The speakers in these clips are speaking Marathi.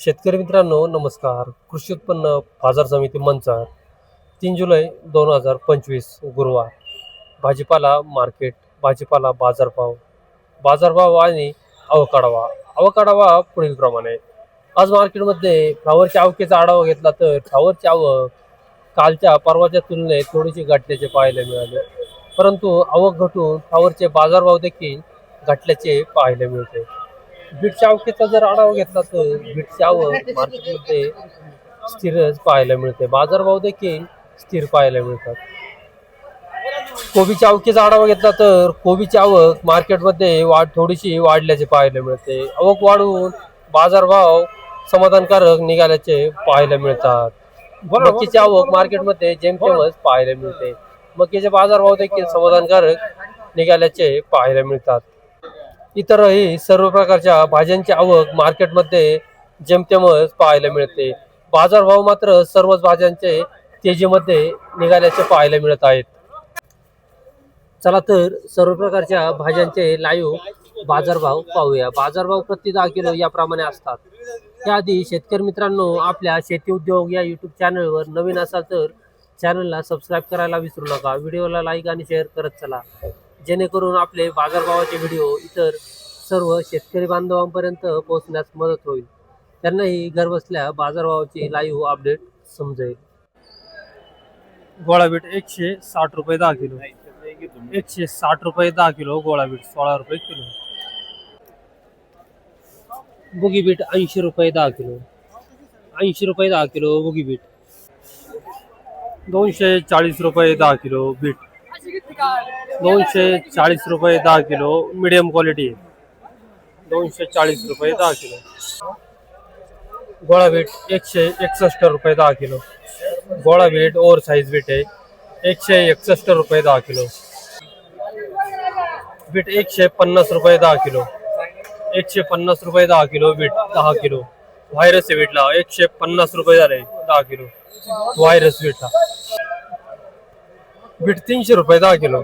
शेतकरी मित्रांनो नमस्कार. कृषी उत्पन्न बाजार समिती मंचार तीन जुलै दोन हजार पंचवीस गुरुवार. भाजीपाला मार्केट भाजीपाला बाजारभाव बाजारभाव आणि अवकाढावा. अवकाढावा पुढीलप्रमाणे आज मार्केटमध्ये फ्लावरच्या आवकेचा आढावा घेतला तर फ्लावरची आवक कालच्या परवाच्या तुलनेत थोडीशी घटल्याचे पाहायला मिळाले. परंतु आवक घटून फ्लावरचे बाजारभाव देखील घटल्याचे पाहायला मिळते. बीटच्या आवकेचा जर आढावा घेतला तर बीटची आवक मार्केटमध्ये स्थिरच पाहायला मिळते. बाजारभाव देखील स्थिर पाहायला मिळतात. कोबीच्या आवकेचा आढावा घेतला तर कोबीची आवक मार्केटमध्ये वाढ थोडीशी वाढल्याचे पाहायला मिळते. आवक वाढून बाजारभाव समाधानकारक निघाल्याचे पाहायला मिळतात. मक्कीची आवक मार्केटमध्ये जेमतेमच पाहायला मिळते. मक्कीचे बाजारभाव देखील समाधानकारक निघाल्याचे पाहायला मिळतात. इतरही सर्व प्रकारच्या भाज्यांची आवक मार्केटमध्ये जेमतेमच पाहायला मिळते. बाजारभाव मात्र सर्वच भाज्यांचे तेजीमध्ये निघाल्याचे पाहायला मिळत आहेत. चला तर सर्व प्रकारच्या भाज्यांचे लाईव्ह बाजारभाव पाहूया. बाजारभाव प्रति दहा किलो याप्रमाणे असतात. त्याआधी शेतकरी मित्रांनो आपल्या शेती उद्योग या यूट्यूब चॅनलवर नवीन असाल तर चॅनलला सबस्क्राईब करायला विसरू नका. व्हिडिओला लाईक आणि शेअर करत चला. जेणेकरून आपले बाजारभावाचे व्हिडिओ इतर सर्व शेतकरी बांधवांपर्यंत पोहोचण्यास मदत होईल. त्यांनाही घरबसल्या बाजारभावाची लाईव्ह अपडेट समजेल. गोळाबीट एकशे साठ रुपये दहा किलो. एकशे साठ रुपये दहा किलो गोळाबीट सोळा रुपये किलो. बुगी बीट ऐंशी रुपये दहा किलो. ऐंशी रुपये दहा किलो बुगी बीट. दोनशे चाळीस रुपये दहा किलो बीट. दोनशे चाळीस रुपये दहा किलो मिडियम क्वालिटी दोनशे चाळीस रुपये दहा किलो. गोळा बीट एकशे एकसष्ट रुपये दहा किलो. गोळा बीट ओव्हर साईज बीट आहे. एकशे एकसष्ट रुपये दहा किलो. बीट एकशे पन्नास रुपये दहा किलो. एकशे पन्नास रुपये दहा किलो बीट दहा किलो. व्हायरस आहे बीटला एकशे पन्नास रुपये झाले दहा किलो. व्हायरस बीटला बीट तीनशे रुपये दहा किलो.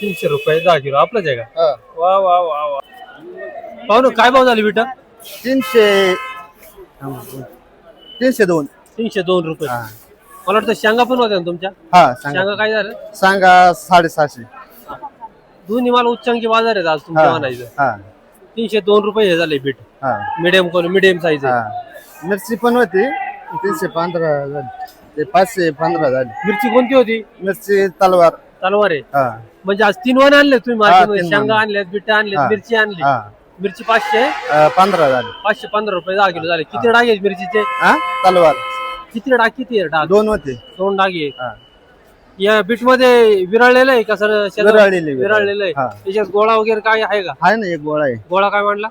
तीनशे रुपये दहा किलो. आपलंच आहे का? वा वा वा वा. पाहू काय भाव झाले बीटा? तीनशे तीनशे दोन. तीनशे दोन रुपये. मला वाटतं शेंगा पण होत्या ना तुमच्या? हा शेंगा. सांगा काय झालं? सांगा साडेसहाशे. दोन्ही मला उच्चांकी बाजार आहेत आज तुमच्या म्हणायचं. हा. तीनशे दोन रुपये हे झाले बीट. हा. मिडियम कोण मिडियम साईज आहे. हा. मिरची पण होती. तीनशे पंधरा झाली. ते पाचशे पंधरा झाली. मिरची कोणती होती? मिरची तलवार. तलवार आहे. हा. म्हणजे आज तीन वन आणले तुम्ही मार्केटमध्ये तीन शेंगा. आणल्यात बीट आणल्यात हा. मिरची आणली. हा. मिरची पाचशे अं, पंधरा झाली. पाचशे पंधरा रुपये दहा किलो झाले. किती डाग आहेत मिरचीचे? हा? तलवार. किती डाग किती आहे डाग? दोन होते. दोन डाग आहेत. हा. या बीटमध्ये विरळलेलं आहे का सर? विरळलेली, विरळलेलं आहे. हा. त्याच्यात गोळा वगैरे काय आहे का? आहे ना एक गोळा आहे. गोळा काय म्हणला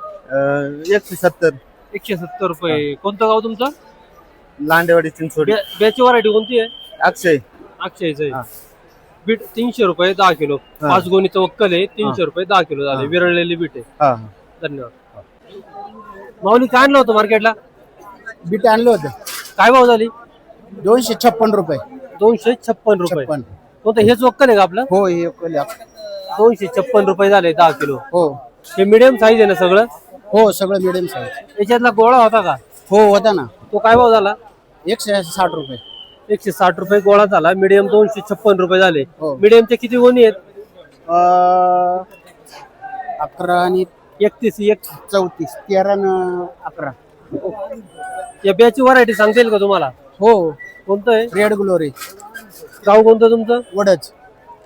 एकशे सत्तर. एकशे सत्तर रुपये. कोणतं गाव तुमचं? लांडेवाडी चिंचोडी बे- बेची व्हरायटी कोणती आहे? अक्षय. अक्षयचं हा. आहे बीट तीनशे रुपये दहा किलो. पाच गोणीचं वक्कल आहे तीनशे रुपये दहा किलो झाले. विरळलेली बीट आहे. हा. धन्यवाद. माऊली काय आणलं होतं मार्केटला? बीट आणलं होतं. काय भाव झाली? दोनशे छप्पन रुपये. दोनशे छप्पन रुपये. छप्पन. कोणतं हेच वक्कल आहे का आपलं? हो हे कोल्हा. दोनशे छप्पन रुपये झाले दहा किलो. हो. हे मिडियम साईज आहे ना सगळं? हो सगळं मिडियम साईज याच्यातला गोळा होता का? हो होता ना. तो काय भाव झाला? एकशे साठ रुपये. एकशे साठ रुपये गोळा झाला. मिडियम दोनशे छप्पन रुपये झाले. हो. मिडियमचे किती गोणी आहेत? अं, अकरा आणि एकतीस एक. चौतीस तेरा न अकरा. या बियाची व्हरायटी सांगता येईल का तुम्हाला? हो. कोणतं आहे? रेड ग्लोरी गाव कोणतं तुमचं? वडच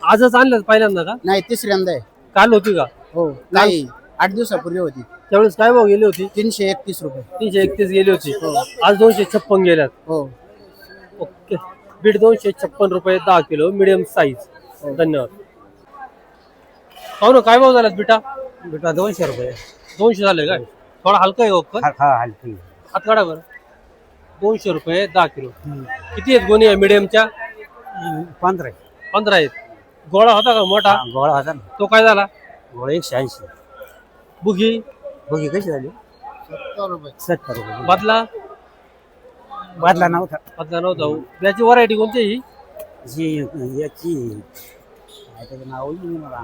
आजच आणलं पहिल्यांदा का? नाही तिसऱ्यांदा आहे. काल होती का? हो. नाही आठ दिवसापूर्वी होती. त्यावेळेस काय भाव गेली होती? तीनशे एकतीस रुपये. तीनशे एकतीस गेली होती. आज दोनशे छप्पन गेल्यात. हो. ओके. बीट दोनशे छप्पन रुपये दहा किलो मिडियम साईज धन्यवाद. हो ना काय भाव झालात बिटा? बेटा दोनशे रुपये. दोनशे झाले काय? थोडा हलका आहे ओकर हा हलकी हात काढा बरं. दोनशे रुपये दहा किलो. किती आहेत गोणी आहे मिडियमच्या पंधरा पंधरा आहेत. गोळा होता का मोठा? गोळा होता ना. तो काय झाला? गोळा एकशे ऐंशी. बुगी? बघी कशी झाली? सत्तर रुपये. बदला? बदला नव्हता. बदला नव्हता. याची व्हरायटी कोणती आहे ही? जी याची. काय त्याचं नाव मला.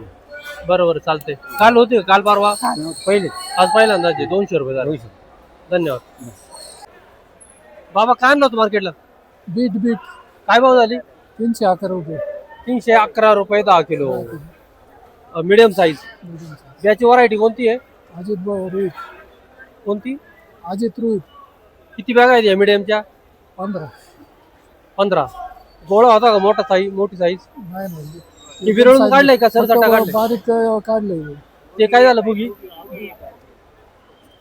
बरं बरं चालते काल होते का? काल परवा? पहिले. आज पहिल्यांदा दोनशे रुपये झाले. धन्यवाद. बाबा काय आणलं होतं मार्केटला बीट बीट. काय भाव झाली? तीनशे अकरा रुपये. तीनशे अकरा रुपये दहा किलो. मिडियम साईज याची व्हरायटी कोणती आहे? अजित भाऊ रुईत कोणती? अजित रुईत किती बॅग आहेत या मिडियमच्या पंधरा. पंधरा. गोळा होता का मोठा साईज मोठी साईज नाही हे विरळून काढलंय का काढलंय बारीक अं, काढलंय ते काय झालं बुगी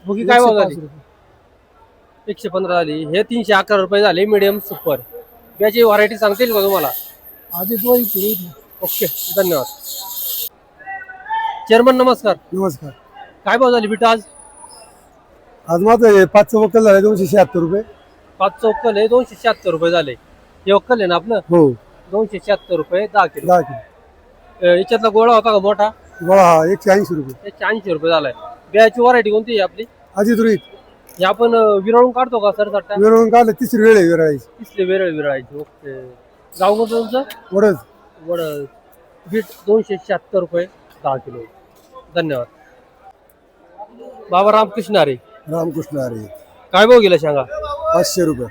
बुगी काय भाव झाली? रुपये. एकशे पंधरा झाली. हे तीनशे अकरा रुपये झाले मिडियम सुपर याची व्हरायटी सांगतील का तुम्हाला? अजित भाऊ ओके धन्यवाद. चेअरमन नमस्कार. नमस्कार. काय भाव झाली बिटा आज? आज माझं पाचचं वक्कल झालं दोनशे शहात्तर रुपये. पाच चौक्कल आहे दोनशे शहात्तर रुपये झाले. हे वक्कल आहे ना आपलं? हो. दोनशे शहात्तर रुपये दहा किलो. दहा किलो. अं, याच्यातला गोळा होता का मोठा? गोळा हा एकशे ऐंशी रुपये. त्याचे ऐंशी रुपये झालाय. बियाची व्हरायटी कोणती आहे आपली? अजित रुईत. हे आपण अं, विरळून काढतो का सर सट्टा? विरळून काढलं तिसरी वेळ आहे विरळायची. तिसले वेरळ विरळायची ओके. गाव कोणतं तुमचं? वडच वड बीट दोनशे शहात्तर रुपये दहा किलो. धन्यवाद. बाबा रामकृष्ण अरे रामकृष्ण अरे काय भाव गेला सांगा? पाचशे रुपये.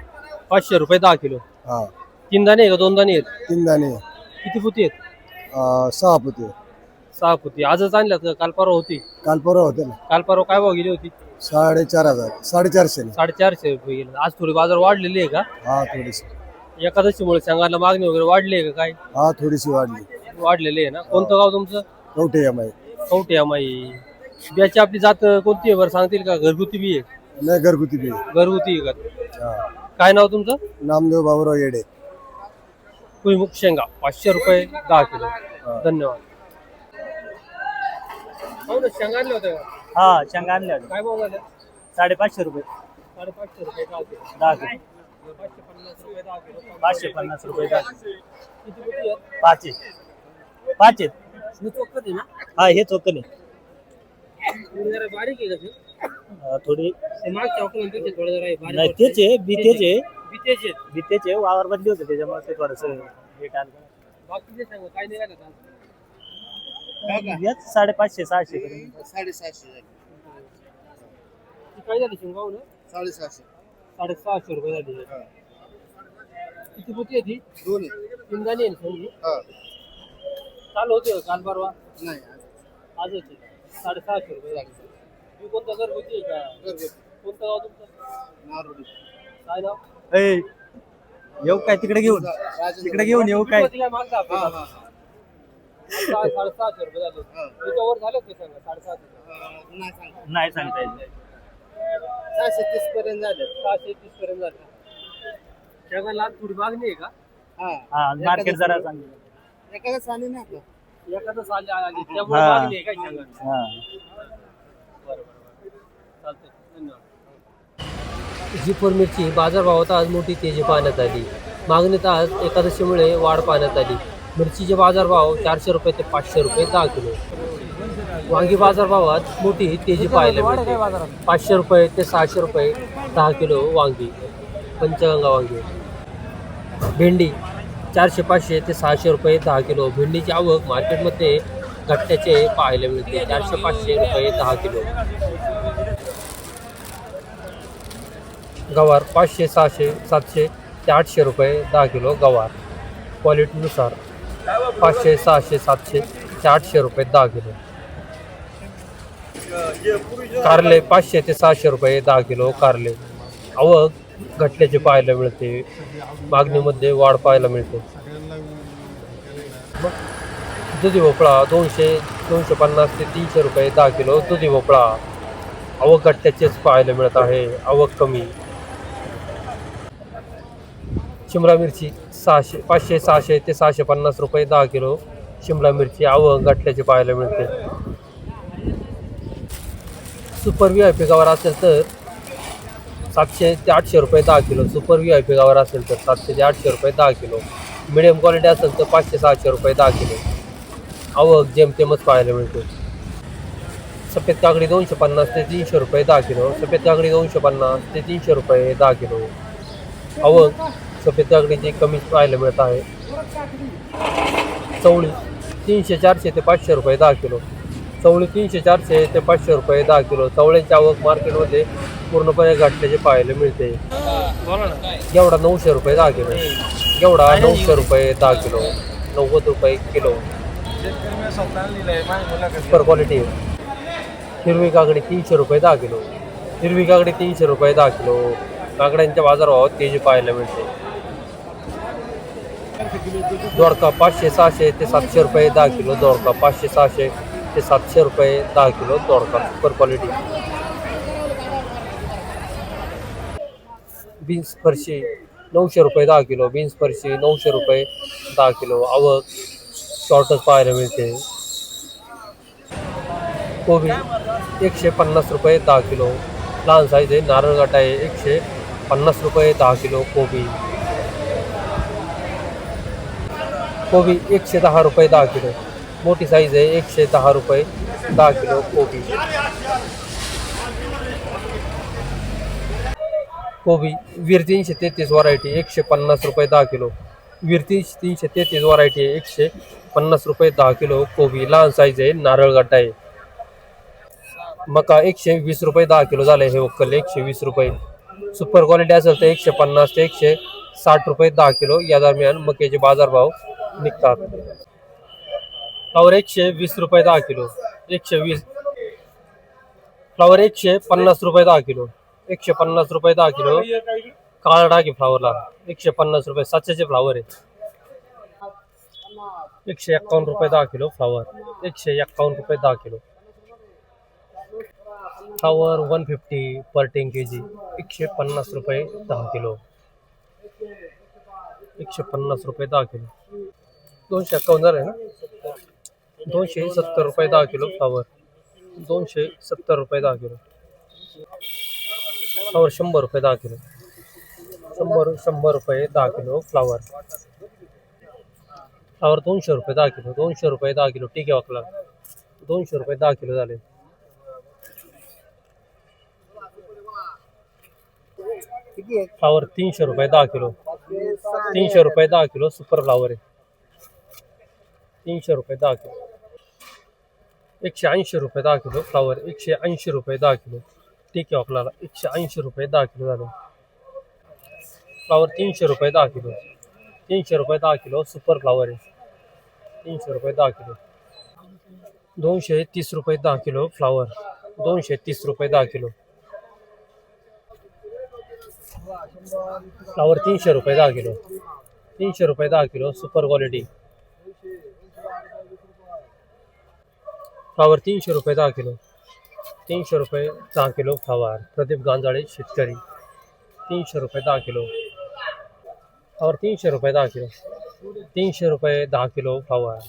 पाचशे रुपये दहा किलो. हा. तीन दाणे आहे का? दोन दाणे आहेत? तीन दाणे. किती फुटी आहेत? अं, सहा पुते सहा फुटी आजच आणल्यात का? काल परवा होती. काल परवा होते ना. काल परवा काय भाव गेली होती? साडेचार हजार. साडेचारशे ने. साडेचारशे रुपये गेले. आज थोडी बाजार वाढलेली आहे का? हा थोडीशी. एकादशीमुळे सांगायला मागणी वगैरे वाढली आहे का काय? हा थोडीशी वाढली. वाढलेली आहे ना. कोणतं गाव तुमचं? कवठे एम आय कवटे अमाई बियाची आपली जात कोणती आहे? बरं सांगतील का? घरगुती बी आहे. नाही घरगुती बी घरगुती आहे का? हा. काय नाव तुमचं? नामदेव बाबूराव येडे. भुईमुख शेंगा. पाचशे रुपये दहा किलो. धन्यवाद. हो ना शेंगा आणल्या होत्या का? हा शेंगा आणल्या होत्या. काय भाव झाल्या साडेपाचशे रुपये. साडेपाचशे रुपये दहा किलो. दहा किलो. पाचशे पन्नास रुपये दहा किलो. पाचशे पन्नास रुपये दहा किलो. किती किती आहेत? पाच आहे पाच आहेत मी चोखत आहे ना? हा हे चोकल थोडी जरा बारीक आहे का ते? अं, थोडी। ते मागच्या ऑक्टोबरपेक्षा थोडं जरा आहे, बारीक नाही वाटतंय. तेच आहे बी तेच आहे बी तेच आहेत. बी तेच आहे वावर बदली होते त्याच्यामुळे ते थोडस रेट आलं बाकीचे सांगा काय निघालं आता? याच साडेपाचशे सहाशे पर्यंत साडेसहाशे ती काय झाली शिंगाव ना साडेसहाशे साडेसहाशे रुपये झाली किती पोती आहे ती दोन तीन गाणी आहे ना समजी चालू होते का काल परवा नाही आज। होते साडेसहाशे रुपये झाले मी कोणता घरगुती आहे का? कोणतं गाव तुमचं? काय नाव येऊ काय तिकडे घेऊन? तिकडे घेऊन येऊ काय? मागता? सहा- साडेसहाशे रुपये झाले. त्याच्यावर झाले ते सांगा साडेसहाशे नाही सांगता येत. सहाशे तीस पर्यंत झाले. सहाशे तीस पर्यंत झाले. जगाला आज थोडी मागणी आहे का? हा. मार्केट जरा चांगलं एखादा नाही आपलं एखादं साली आली त्यामुळे हा. मागणी आहे काय सांगा हा. बरं बरं चालतंय. धन्यवाद. जिपूर मिरची बाजारभावात आज मोठी तेजी पाहण्यात आली. मागणीत आज एकादशीमुळे वाढ पाहण्यात आली. मिरचीचे बाजारभाव चारशे रुपये ते पाचशे रुपये दहा किलो. वांगी बाजारभावात मोठी तेजी पाहायला मिळते. पाचशे रुपये ते सहाशे रुपये दहा किलो वांगी पंचगंगा वांगी. भेंडी चारशे पाचशे ते सहाशे रुपये दहा किलो. भेंडीची आवक मार्केटमध्ये घट्ट्याचे पाहायला मिळते. चारशे पाचशे रुपये दहा किलो. गवार पाचशे सहाशे सातशे ते आठशे रुपये दहा किलो गवार. क्वालिटीनुसार पाचशे सहाशे सातशे ते आठशे रुपये दहा किलो. कारले पाचशे ते सहाशे रुपये दहा किलो कारले. आवक घटल्याचे पाहायला मिळते. मागणीमध्ये वाढ पाहायला मिळते. दुधी भोपळा दोनशे दोनशे पन्नास ते तीनशे रुपये दहा किलो दुधी भोपळा. आवक घटल्याचेच पाहायला मिळत आहे. आवक कमी. शिमला मिरची सहाशे पाचशे सहाशे ते सहाशे पन्नास रुपये दहा किलो. शिमला मिरची आवक घटल्याची पाहायला मिळते. सुपर व्ही आय पी असेल तर सातशे ते आठशे रुपये दहा kilo. Super V I P गावर असेल तर सातशे ते आठशे रुपये दहा किलो. मिडियम क्वालिटी असेल तर पाचशे सहाशे रुपये दहा किलो. आवक जेमतेमच पाहायला मिळते. सफेद काकडी दोनशे पन्नास ते तीनशे रुपये दहा किलो. सफेद काकडी दोनशे पन्नास ते तीनशे रुपये दहा किलो. आवक सफेद काकडीची कमीच पाहायला मिळत आहे. चवळी तीनशे चारशे ते पाचशे रुपये दहा किलो. चवळी तीनशे चारशे ते पाचशे रुपये दहा किलो. चवळ्याची आवक मार्केटमध्ये पूर्णपणे घटल्याचे पाहायला मिळते. घेवडा नऊशे रुपये दहा किलो. घेवडा नऊशे रुपये दहा किलो. नव्वद रुपये किलो. सुपर क्वालिटी हिरवी काकडी तीनशे रुपये दहा किलो. हिरवी काकडी तीनशे रुपये दहा किलो. काकड्यांच्या बाजारभावात तेजी पाहायला मिळते. दोडका पाचशे सहाशे ते सातशे रुपये दहा किलो. दोडका पाचशे सहाशे ते सातशे रुपये दहा किलो दोडका सुपर क्वालिटी बीन्स फरशी नऊशे रुपये दहा किलो बीन्स फरशी नऊशे रुपये दहा किलो. आवक शॉर्टच पाहायला मिळते. कोबी एकशे पन्नास रुपये दहा किलो. लहान साईज आहे नारळगाटा आहे एकशे पन्नास रुपये दहा किलो कोबी. कोबी एकशे दहा रुपये दहा किलो. मोठी साईज आहे एकशे दहा रुपये दहा किलो कोबी. कोबी वीर तीनशे तेहतीस व्हरायटी एकशे पन्नास रुपये दहा किलो. वीर तीनशे तीनशे तेहतीस व्हरायटी आहे एकशे पन्नास रुपये दहा किलो कोबी. लहान साईज आहे नारळगड्डा आहे. मका एकशे वीस रुपये दहा किलो झाले हे वक्कल एकशे वीस रुपये. सुपर क्वालिटी असेल तर एकशे पन्नास ते एकशे साठ रुपये दहा किलो. या दरम्यान मक्याचे बाजारभाव निघतात. फ्लावर एकशे वीस रुपये दहा किलो. एकशे वीस. फ्लावर एकशे पन्नास रुपये दहा किलो. एकशे पन्नास रुपये दहा किलो. काळा टाकी फ्लावरला. एकशे पन्नास रुपये. सातशेचे फ्लावर आहे एकशे एक्कावन्न रुपये दहा किलो फ्लावर. एकशे एक्कावन्न रुपये दहा kilo. Flower one fifty per ten K G एकशे पन्नास रुपये दहा किलो. एकशे पन्नास रुपये दहा किलो. दोनशे एक्कावन्न झाले ना? दोनशे सत्तर रुपये दहा किलो फ्लावर दोनशे सत्तर रुपये दहा किलो फ्लावर शंभर रुपये दहा किलो शंभर शंभर रुपये दहा किलो फ्लावर फ्लावर दोनशे रुपये दहा किलो दोनशे रुपये दहा किलो ठीक आहे वाकला दोनशे रुपये दहा किलो झाले फ्लावर तीनशे रुपये दहा किलो तीनशे रुपये दहा किलो सुपर फ्लावर आहे तीनशे रुपये दहा किलो एकशे ऐंशी रुपये दहा किलो फ्लावर एकशे ऐंशी रुपये दहा किलो ठीक आहे आपल्याला एकशे ऐंशी रुपये दहा किलो झाले फ्लावर तीनशे रुपये दहा किलो तीनशे रुपये दहा किलो सुपर फ्लावर आहे तीनशे रुपये दहा किलो दोनशे तीस रुपये दहा किलो फ्लावर दोनशे तीस रुपये दहा किलो फ्लावर तीनशे रुपये दहा किलो तीनशे रुपये दहा किलो सुपर क्वालिटी फ्लावर तीनशे रुपये दहा किलो तीनशे रुपये दहा किलो फ्लावर प्रदीप गांजाळे शेतकरी. तीनशे रुपये दहा किलो. फ्लावर तीनशे रुपये दहा किलो. तीनशे रुपये दहा किलो फ्लावर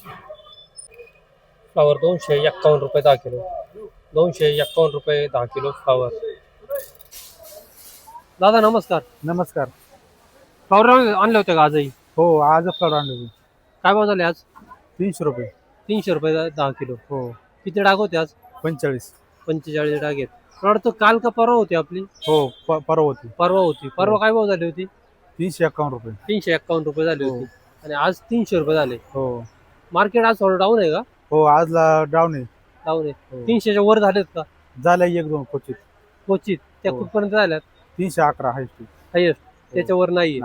फ्लावर दोनशे एक्कावन्न रुपये दहा किलो. दोनशे एक्कावन्न रुपये दहा किलो फ्लावर दादा नमस्कार. नमस्कार. फ्लावर आणले होते का आजही? हो आज फ्लॉवर आणले काय भाव झाले आज? तीनशे रुपये. तीनशे रुपये दहा किलो. हो. किती डाग होते आज? पंचेचाळीस. पंचेचाळीस डाग आहेत. मला वाटतं काल का परवा होती आपली? हो प- परवा होती. परवा होती. परवा काय भाव झाली होती? तीनशे एकावन्न रुपये. तीनशे एक्कावन्न रुपये झाली हो. होती आणि आज तीनशे रुपये झाले. हो. मार्केट आज थोडं डाऊन आहे का? हो आजला डाऊन आहे. डाऊन आहे. हो. तीनशेच्या वर झालेत का? झालं एक दोन क्वचित. क्वचित. त्या हो. कुठपर्यंत झाल्यात? तीनशे अकरा हायस्ट हायस्ट. त्याच्यावर नाही.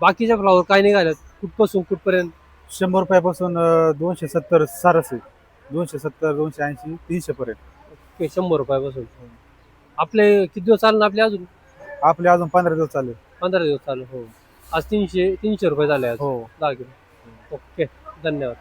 बाकीच्या फ्लावर काय निघाल्यात? कुठपासून कुठपर्यंत? शंभर रुपयापासून अं, दोनशे सत्तर सारस आहे. दोनशे सत्तर दोनशे ऐंशी तीनशे पर्यंत ते शंभर रुपयापासून. आपले किती दिवस चालणार आपले अजून? आपले अजून पंधरा दिवस चालेल. पंधरा दिवस चालू हो. आज तीनशे तीनशे रुपये झाले आज. हो. दहा किलो. ओके धन्यवाद.